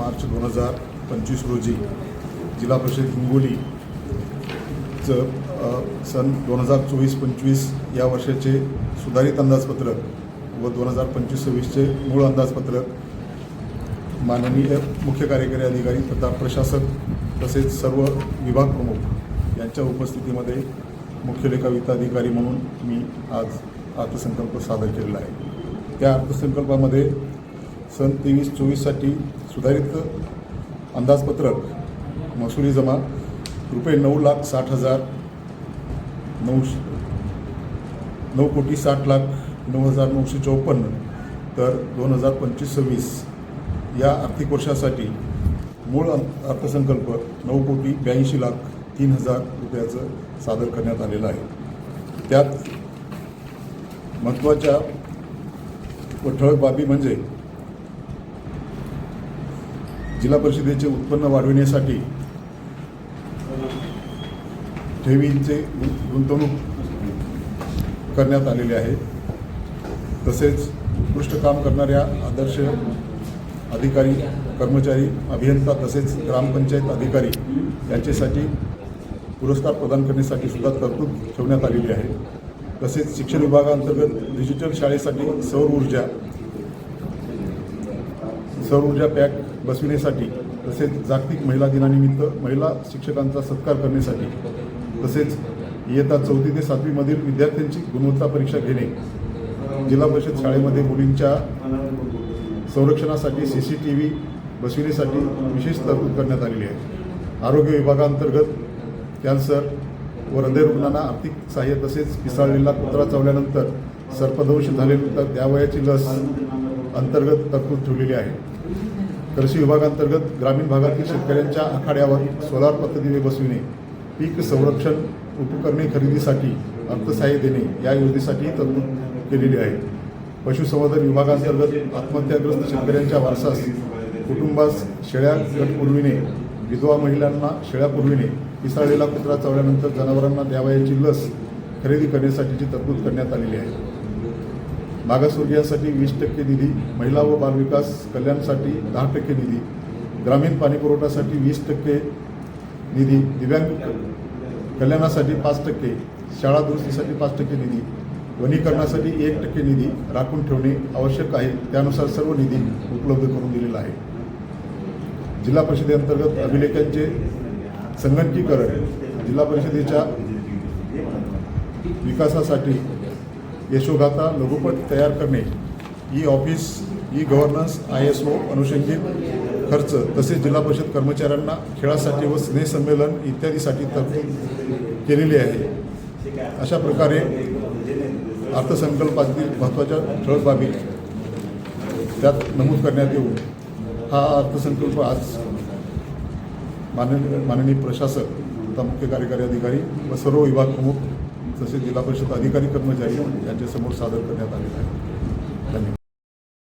मार्च दोन हजार पंचवीस रोजी जिल्हा परिषद हिंगोलीचं सन दोन हजार चोवीस पंचवीस या वर्षाचे सुधारित अंदाजपत्रक व दोन हजार पंचवीस सव्वीसचे मूळ अंदाजपत्रक माननीय मुख्य कार्यकारी अधिकारी तथा प्रशासक तसेच सर्व विभाग प्रमुख यांच्या उपस्थितीमध्ये मुख्य लेखा म्हणून मी आज अर्थसंकल्प सादर केलेला आहे. त्या अर्थसंकल्पामध्ये सन तेवीस चोवीससाठी सुधारित अंदाजपत्रक महसुली जमा रुपये नऊ लाख साठ हजार नऊ नऊ कोटी साठ लाख नऊ हजार नऊशे चौपन्न तर दोन हजार पंचवीस सव्वीस या आर्थिक वर्षासाठी मूळ अर्थसंकल्प नऊ कोटी ब्याऐंशी लाख तीन हजार रुपयाचं सादर करण्यात आलेलं आहे. त्यात महत्त्वाच्या व ठळक बाबी म्हणजे जिल्हा परिषदेचे उत्पन्न वाढविण्यासाठी ठेवींचे गुंतवणूक करण्यात आलेले आहे. तसेच उत्कृष्ट काम करणाऱ्या आदर्श अधिकारी कर्मचारी अभियंता तसेच ग्रामपंचायत अधिकारी यांच्यासाठी पुरस्कार प्रदान करण्यासाठी सुद्धा तरतूद ठेवण्यात आलेली आहे. तसेच शिक्षण विभागाअंतर्गत डिजिटल शाळेसाठी सौर ऊर्जा सौर ऊर्जा पॅक बसविण्यासाठी तसेच जागतिक महिला दिनानिमित्त महिला शिक्षकांचा सत्कार करण्यासाठी तसेच इयत्ता चौथी ते सातवीमधील विद्यार्थ्यांची गुणवत्ता परीक्षा घेणे. जिल्हा परिषद शाळेमध्ये मुलींच्या संरक्षणासाठी सी सी टी व्ही बसविण्यासाठी विशेष तरतूद करण्यात आलेली आहे. आरोग्य विभागांतर्गत कॅन्सर व हृदय रुग्णांना आर्थिक सहाय्य तसेच पिसाळलेला कुत्रा चावल्यानंतर सर्पदंश झाल्यानंतर त्यावयाची लस अंतर्गत तरतूद ठेवलेली आहे. कृषी विभागांतर्गत ग्रामीण भागातील शेतकऱ्यांच्या आखाड्यावर सोलार पद्धतीने बसविणे पीक संरक्षण उपकरणे खरेदीसाठी अर्थसहाय्य देणे या योजनेसाठी तरतूद केलेली आहे. पशुसंवर्धन विभागांतर्गत आत्महत्याग्रस्त शेतकऱ्यांच्या वारसास कुटुंबास शेळ्या गट पुरविणे विधवा महिलांना शेळ्या पुरविणे पिसाळलेला कुत्रा चावल्यानंतर जनावरांना द्यावयाची लस खरेदी करण्यासाठीची तरतूद करण्यात आलेली आहे. मागासवर्गीयांसाठी वीस टक्के निधी महिला व बालविकास कल्याणसाठी दहा टक्के निधी ग्रामीण पाणीपुरवठ्यासाठी वीस टक्के निधी दिव्यांग कल्याणासाठी पाच टक्के शाळा दुरुस्तीसाठी पाच टक्के निधी वनीकरणासाठी एक टक्के निधी राखून ठेवणे आवश्यक आहे. त्यानुसार सर्व निधी उपलब्ध करून दिलेला आहे. जिल्हा परिषदेअंतर्गत अभिलेखांचे संगणकीकरण जिल्हा परिषदेच्या विकासासाठी यशोगाथा लघुपट तयार करणे e office e governance I S O अनुषंगिक खर्च तसेच जिल्हा परिषद कर्मचाऱ्यांना खेळासाठी व स्नेहसंमेलन इत्यादीसाठी तरतूद केलेली आहे. अशा प्रकारे अर्थसंकल्पातील महत्त्वाच्या ठळक बाबी त्यात नमूद करण्यात येऊन हा अर्थसंकल्प आज माननीय माननीय प्रशासक तथा मुख्य कार्यकारी अधिकारी व सर्व विभाग प्रमुख तसेच जिल्हा परिषद अधिकारी कर्मचारी यांच्यासमोर सादर करण्यात आलेला आहे. धन्यवाद.